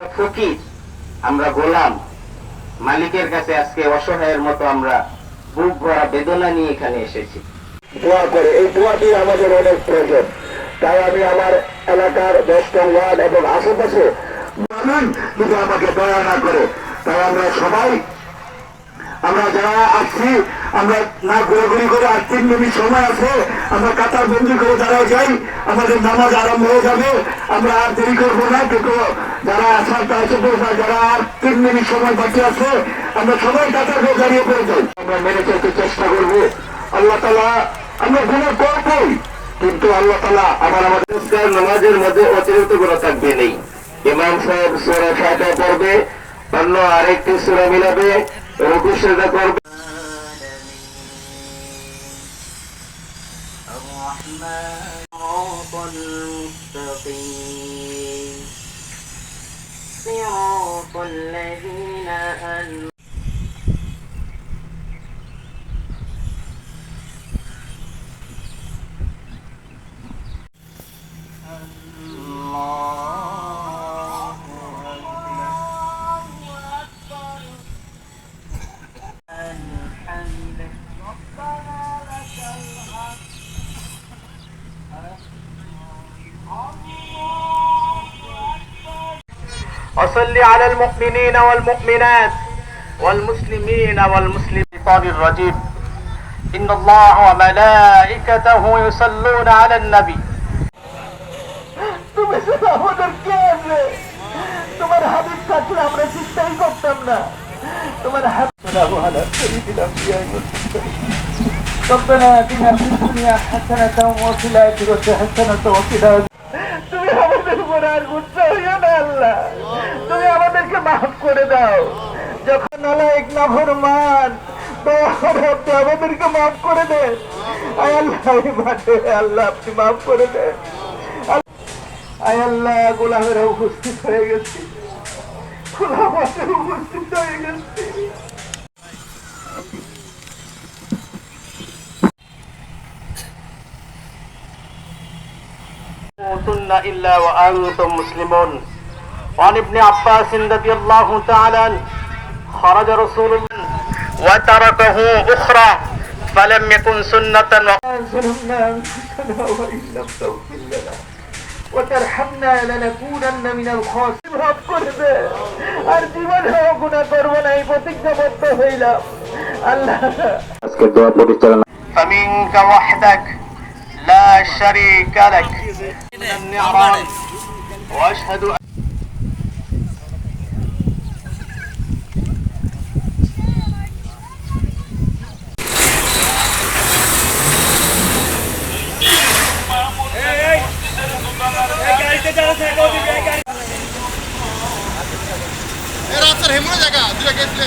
ফকির, আমরা গোলাম। মালিকের কাছে আজকে অসহায়ের মতো আমরা বুক ভরা বেদনা নিয়ে এখানে এসেছি। দোয়া করে। এই দোয়াটি আমাদের অনেক প্রয়োজন। তাই আমি আমার এলাকার দশটা ওয়ার্ড এবং আশেপাশে যদি আমাকে দয়া না করে, তাই আমরা সবাই, আমরা যারা আসছি আমরা না ঘোরাঘুরি করে আর তিন মিনিট সময় আছে, আমরা কাতার বন্দি করে দাঁড়াও যাই, আমাদের নামাজ আরম্ভ হয়ে যাবে। আমরা আর দেরি করব না, কিন্তু যারা আসার তার না যারা আর তিন মিনিট সময় বাকি আছে, আমরা সবাই কাতার করে দাঁড়িয়ে পড়ে যাই। আমরা মেনে চলতে চেষ্টা করব। আল্লাহ তালা আমরা গুণা করবই কিন্তু আল্লাহ তালা আবার আমাদের নামাজের মধ্যে অতিরিক্ত কোনো থাকবে নেই। ইমাম সাহেব সুরা ফাটা পড়বে, অন্য আরেকটি সুরা মিলাবে, রুকু সেদা করবে। صراط المستقيم صراط الذين أنعمت وصل على المؤمنين والمؤمنات والمسلمين والمسلمات الرجيم إن الله وملائكته يصلون على النبي তুমি শুধু আমাদের কে আছে তোমার হাবিব থাকলে আমরা চিন্তাই করতাম না তোমার হাবিব على سيدنا الأنبياء والمرسلين ربنا آتنا في الدنيا حسنة وفي الآخرة حسنة وقنا عذاب তুমি আমাদের উপর আর গুচ্ছ হইও না আল্লাহ তুমি আমাদেরকে মাফ করে দাও। যখন আলাইক নাফর মান আমাদেরকে মাফ করে দে। আল্লাহ আপনি মাফ করে দে। আল্লাহ গোলামেরা উপস্থিত হয়ে গেছি। উপস্থিত হয়ে গেছি। ইল্লা وعن ابن عباس رضي الله تعالى عنه خرج رسول الله وتركه أخرى فلم يكن سنة ظلمنا أنفسنا وإن لم تغفر لنا وترحمنا لنكونن من الخاسرين ভাব করে দে আর জীবনেও গুণা করবো না এই প্রতিজ্ঞাবদ্ধ হইলাম আল্লাহ আজকে দোয়া পরিচালনা فمنك وحدك لا شريك لك من النعم وأشهد أن হেমনে জায়গা দুটা গেছিলে